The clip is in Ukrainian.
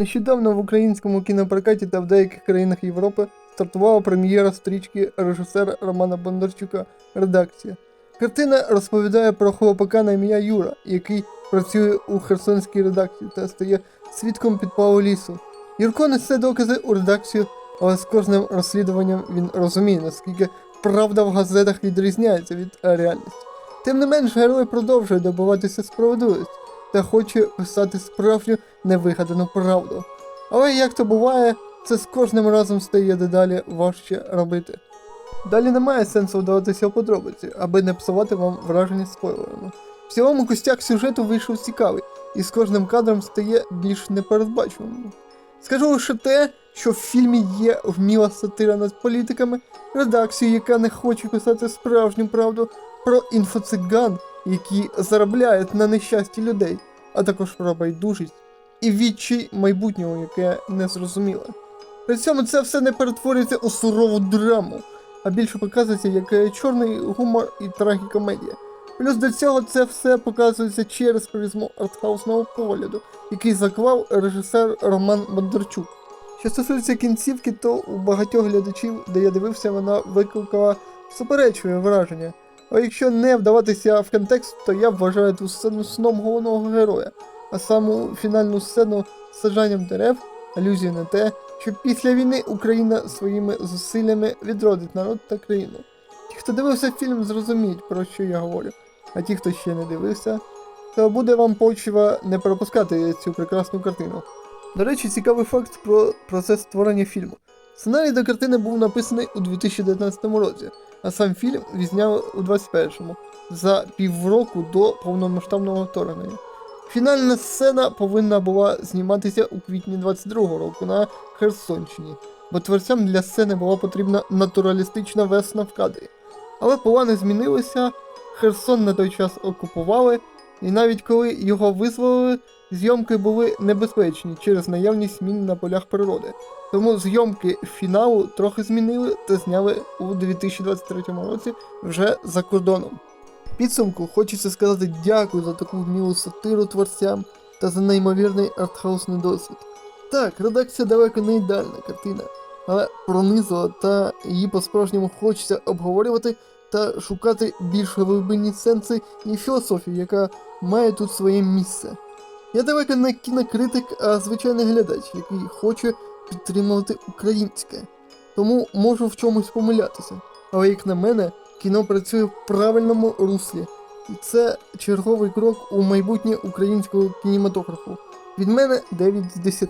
Нещодавно в українському кінопрокаті та в деяких країнах Європи стартувала прем'єра стрічки режисера Романа Бондарчука Редакція. Картина розповідає про хлопака на ім'я Юра, який працює у херсонській редакції та стає свідком підпалу лісу. Юрко несе докази у редакцію, але з кожним розслідуванням він розуміє, наскільки правда в газетах відрізняється від реальності. Тим не менш, герой продовжує добиватися справедливості та хоче писати справжню невигадану правду. Але як то буває, це з кожним разом стає дедалі важче робити. Далі немає сенсу вдаватися у подробиці, аби не псувати вам враження спойлерами. В цілому костяк сюжету вийшов цікавий, і з кожним кадром стає більш непередбачуваним. Скажу лише те, що в фільмі є вміла сатира над політиками, редакцію, яка не хоче писати справжню правду, про інфоциган, які заробляють на нещасті людей, а також про байдужість і відчай майбутнього, яке не зрозуміле. При цьому це все не перетворюється у сурову драму, а більше показується як е, чорний гумор і трагікомедія. Плюс до цього це все показується через призму артхаусного погляду, який заклав режисер Роман Бондарчук. Що стосується кінцівки, то у багатьох глядачів, де я дивився, вона викликала суперечливе враження. А якщо не вдаватися в контекст, то я вважаю ту сцену сном головного героя, а саму фінальну сцену саджанням дерев алюзію на те, що після війни Україна своїми зусиллями відродить народ та країну. Ті, хто дивився фільм, зрозуміють, про що я говорю, а ті, хто ще не дивився, то буде вам почва не пропускати цю прекрасну картину. До речі, цікавий факт про процес створення фільму. Сценарій до картини був написаний у 2019 році, а сам фільм відзняли у 2021 за півроку до повномасштабного вторгнення. Фінальна сцена повинна була зніматися у квітні 22-го року на Херсонщині, бо творцям для сцени була потрібна натуралістична весна в кадрі. Але плани змінилися, Херсон на той час окупували, і навіть коли його визволили, зйомки були небезпечні через наявність мін на полях природи. Тому зйомки фіналу трохи змінили та зняли у 2023 році вже за кордоном. Підсумку хочеться сказати дякую за таку вмілу сатиру творцям та за неймовірний артхаусний досвід. Так, редакція далеко не ідеальна картина, але пронизила та її по-справжньому хочеться обговорювати та шукати більш глибинні сенси і філософію, яка має тут своє місце. Я далеко не кінокритик, а звичайний глядач, який хоче підтримувати українське. Тому можу в чомусь помилятися. Але як на мене, кіно працює в правильному руслі. І це черговий крок у майбутнє українського кінематографу. Від мене 9 з 10.